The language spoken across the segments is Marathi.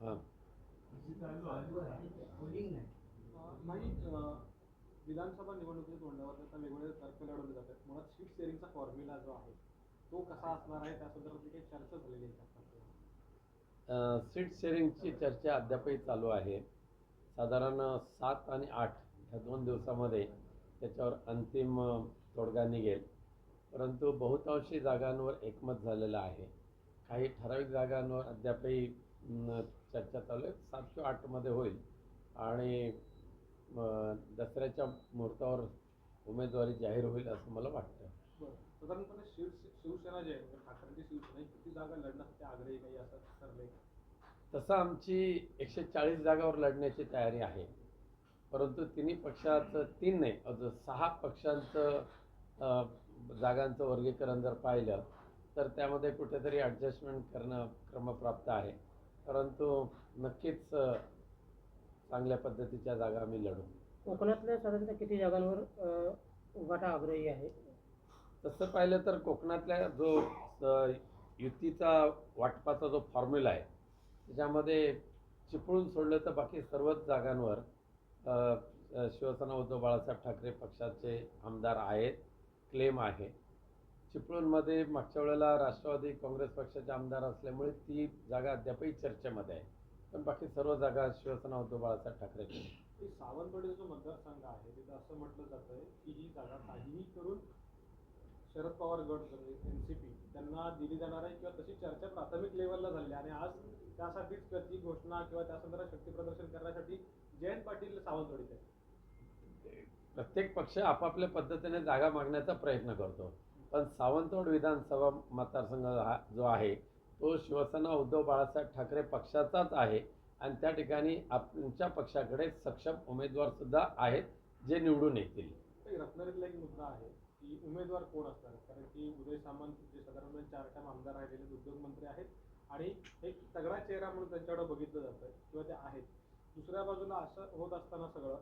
हां नाही विधानसभा निवडणुकीच्या तोंडावर आता वेगवेगळे तर्क लढवले जातात. मुळात सीट शेअरिंगचा फॉर्म्युला जो आहे तो कसा असणार आहे? त्या संदर्भातली काही चर्चा झालेली आहे सीट शेअरिंगची चर्चा अद्यापही चालू आहे. साधारण सात आणि आठ ह्या दोन दिवसामध्ये त्याच्यावर अंतिम तोडगा निघेल. परंतु बहुतांशी जागांवर एकमत झालेलं आहे. काही ठराविक जागांवर अद्यापही चर्चा चालू आहे. सात किंवा आठमध्ये होईल. आणि दसऱ्याच्या मुहूर्तावर उमेदवारी जाहीर होईल असं मला वाटतं. साधारणपणे शिव शिवसेना जी आहे म्हणजे ठाकरेंची शिवसेना किती जागा लढण्यासाठी आग्रही काही असं ठरलंय का? तसं आमची एकशे चाळीस जागावर लढण्याची तयारी आहे. परंतु तिन्ही पक्षाचं तीन नाही अजून सहा पक्षांचं जागांचं वर्गीकरण जर पाहिलं तर त्यामध्ये कुठेतरी ॲडजस्टमेंट करणं क्रमप्राप्त आहे. परंतु नक्कीच चांगल्या पद्धतीच्या जागा आम्ही लढू. कोकणातल्या साधारणतः किती जागांवर उभाटा आग्रही आहे? तसं पाहिलं तर कोकणातल्या जो युतीचा वाटपाचा जो फॉर्म्युला आहे त्याच्यामध्ये चिपळूण सोडलं तर बाकी सर्वच जागांवर शिवसेना उद्धव बाळासाहेब ठाकरे पक्षाचे आमदार आहेत क्लेम आहे. चिपळूणमध्ये मागच्या वेळेला राष्ट्रवादी काँग्रेस पक्षाचे आमदार असल्यामुळे ती जागा अद्यापही चर्चेमध्ये आहे. पण बाकी सर्व जागा शिवसेना उद्धव बाळासाहेब ठाकरे की सावंतवाडीचा जो मतदारसंघ आहे तिथं असं म्हटलं जातंय की ही जागा काहीही करून शरद पवार गट एनसीपी त्यांना दिली जाणार आहे किंवा तशी चर्चा प्राथमिक लेवलला झाली आणि आज त्यासाठीच प्रति घोषणा किंवा त्या संदर्भात शक्ती प्रदर्शन करण्यासाठी जयंत पाटील सावंतवाडीत आहे प्रत्येक पक्ष आपापल्या पद्धतीने जागा मागण्याचा प्रयत्न करतो. पण सावंतवाड विधानसभा मतदारसंघ हा जो आहे तो शिवसेना उद्धव बाळासाहेब ठाकरे पक्षाचाच आहे आणि त्या ठिकाणी आमच्या पक्षाकडे सक्षम उमेदवारसुद्धा आहेत जे निवडून येतील. रत्नागिरीला एक मुद्दा आहे की उमेदवार कोण असणार? कारण की उदय सामंत जे साधारणपणे चार टाइम आमदार राहिलेले उद्योगमंत्री आहेत आणि एक तगडा चेहरा म्हणून त्यांच्याकडे बघितलं जातं किंवा ते आहेत. दुसऱ्या बाजूला असं होत असताना सगळं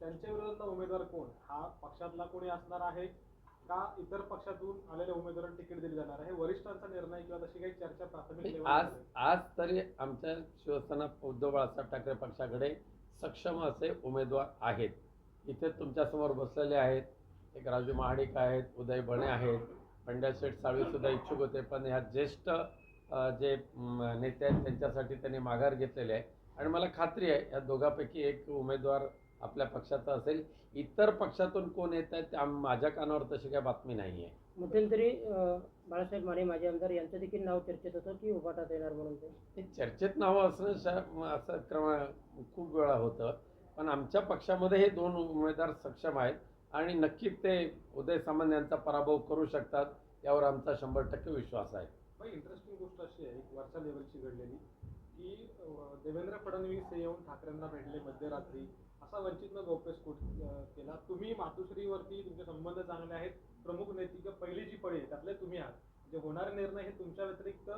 त्यांच्या विरोधातला उमेदवार कोण? हा पक्षातला कोणी असणार आहे? का इतर पक्षातून आलेल्या उमेदवारांना तिकीट दिली जाणार आहे? वरिष्ठांचा निर्णय किंवा तशी काही चर्चा प्राथमिक आज. आज तरी आमच्या शिवसेना उद्धव बाळासाहेब ठाकरे पक्षाकडे सक्षम असे उमेदवार आहेत. इथे तुमच्यासमोर बसलेले आहेत. एक राजू महाडिक आहेत उदय बणे आहेत पंड्या शेठ साळवी सुद्धा इच्छुक होते पण ह्या ज्येष्ठ जे नेते आहेत त्यांच्यासाठी त्यांनी माघार घेतलेले आहे. आणि मला खात्री आहे या दोघांपैकी एक उमेदवार आपल्या पक्षाचा असेल. इतर पक्षातून कोण येत आहेत त्या माझ्या कानावर तशी काही बातमी नाही आहे मध्यंतरी बाळासाहेब माने माजी आमदार यांचं देखील नाव चर्चेत होतं की उभाटात येणार म्हणून ते? चर्चेत नावं असणं शा असं क्रम खूप वेळा होतं. पण आमच्या पक्षामध्ये हे दोन उमेदवार सक्षम आहेत आणि नक्कीच ते उदय सामंत यांचा पराभव करू शकतात यावर आमचा शंभर टक्के विश्वास आहे. पण इंटरेस्टिंग गोष्ट अशी आहे एक वरच्या लेवलची घडलेली की देवेंद्र फडणवीस हे येऊन ठाकरेंना भेटले मध्यरात्री. असा वंचितनं अं, केला. तुम्ही मातोश्रीवरती तुमचे संबंध चांगले आहेत. प्रमुख नेती किंवा पहिली जी पळी त्यातले तुम्ही आहात. जे होणारे निर्णय हे तुमच्या व्यतिरिक्त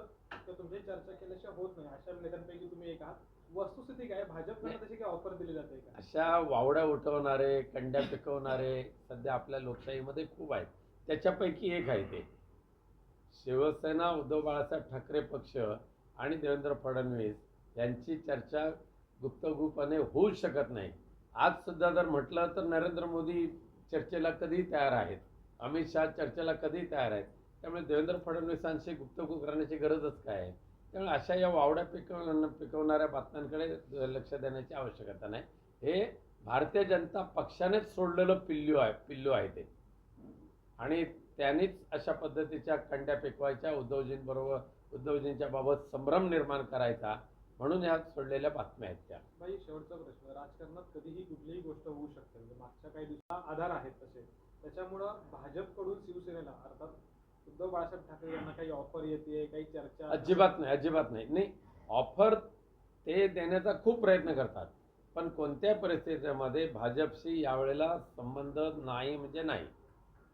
तुमची चर्चा केल्याशिवाय होत नाही. अशा नेत्यांपैकी तुम्ही एक आहात. वस्तुस्थिती काय भाजपकडे तशी काही ऑफर दिली जाते का? अशा वावड्या उठवणारे कंड्या पिकवणारे सध्या आपल्या लोकशाहीमध्ये खूप आहेत. त्याच्यापैकी एक आहे ते. शिवसेना उद्धव बाळासाहेब ठाकरे पक्ष आणि देवेंद्र फडणवीस यांची चर्चा गुप्तगुप्तपणे होऊच शकत नाही. आज सुद्धा जर म्हटलं तर नरेंद्र मोदी चर्चेला कधी तयार आहेत. अमित शहा चर्चेला कधी तयार आहेत. त्यामुळे देवेंद्र फडणवीसांशी गुप्तगुप करण्याची गरजच काय आहे? त्यामुळे अशा या वावड्या पिकव पिकवणाऱ्या बातम्यांकडे लक्ष देण्याची आवश्यकता नाही. हे भारतीय जनता पक्षानेच सोडलेलं पिल्लू आहे पिल्लू आहे ते. आणि त्यांनीच अशा पद्धतीच्या कंड्या पिकवायच्या उद्धवजींबरोबर उद्धवजींच्या बाबत संभ्रम निर्माण करायचा. म्हणून ह्या सोडलेल्या बातम्या आहेत त्या. बाई शेवटचा प्रश्न. राजकारणात कधीही कुठलीही गोष्ट होऊ शकते. म्हणजे मागच्या काही दिवसा आधार आहेत तसे. त्याच्यामुळं भाजपकडून शिवसेनेला अर्थात उद्धव बाळासाहेब ठाकरे यांना काही ऑफर येते काही चर्चा अजिबात नाही अजिबात नाही. नाही ऑफर ते देण्याचा खूप प्रयत्न करतात. पण कोणत्या परिस्थितीमध्ये भाजपशी यावेळेला संबंध नाही म्हणजे नाही.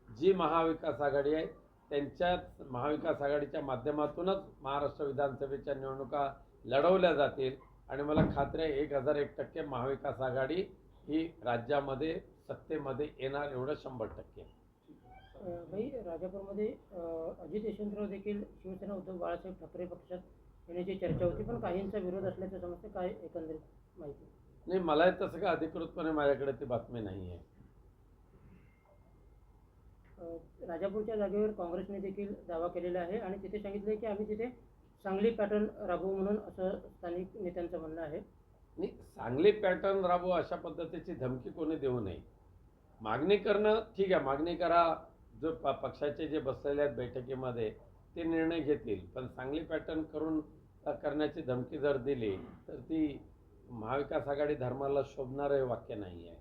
जी महाविकास आघाडी आहे त्यांच्याच महाविकास आघाडीच्या माध्यमातूनच महाराष्ट्र विधानसभेच्या निवडणुका लढवल्या जातील. आणि मला खात्री आहे एक हजार एक टक्के महाविकास आघाडी ही राज्यामध्ये सत्तेमध्ये येणार एवढं शंभर टक्के. भाई राजापूरमध्ये अजित यशवंतराव देखील शिवसेना उद्धव बाळासाहेब ठाकरे पक्षात येण्याची चर्चा होती पण काहींचा विरोध असल्याचं समजतं काय एकंदरीत माहिती? नाही मला तसं काय अधिकृतपणे माझ्याकडे ती बातमी नाही आहे राजापूरच्या जागेवर काँग्रेसने देखील दावा केलेला आहे आणि तिथे सांगितलं की आम्ही तिथे सांगली पॅटर्न राबवू म्हणून असं स्थानिक नेत्यांचं म्हणणं आहे. नाही सांगली पॅटर्न राबवू अशा पद्धतीची धमकी कोणी देऊ नये. मागणी करणं ठीक आहे मागणी करा जो प पक्षाचे जे बसलेले आहेत बैठकीमध्ये ते निर्णय घेतील. पण सांगली पॅटर्न करून करण्याची धमकी जर दिली तर ती महाविकास आघाडी धर्माला शोभणारं हे वाक्य नाही आहे